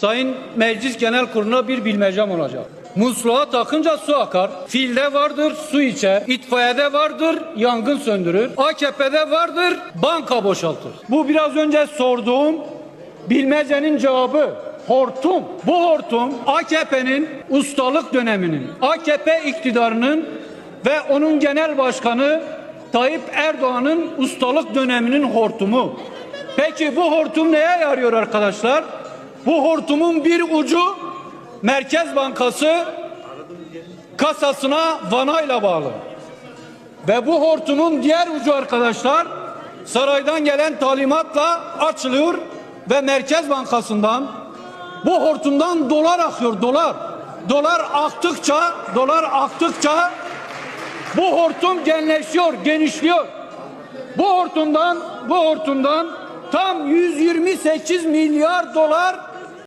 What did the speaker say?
Sayın Meclis Genel Kurulu'na bir bilmecem olacak. Musluğa takınca su akar. Filde vardır su içer. İtfaiyede vardır yangın söndürür. AKP'de vardır banka boşaltır. Bu biraz önce sorduğum bilmecenin cevabı hortum. Bu hortum AKP'nin ustalık döneminin, AKP iktidarının ve onun genel başkanı Tayyip Erdoğan'ın ustalık döneminin hortumu. Peki bu hortum neye yarıyor arkadaşlar? Bu hortumun bir ucu Merkez Bankası kasasına vanayla bağlı. Ve bu hortumun diğer ucu arkadaşlar saraydan gelen talimatla açılıyor ve Merkez Bankası'ndan bu hortumdan dolar akıyor dolar. Dolar aktıkça, dolar aktıkça bu hortum genleşiyor, genişliyor. Bu hortumdan, bu hortumdan tam 128 milyar dolar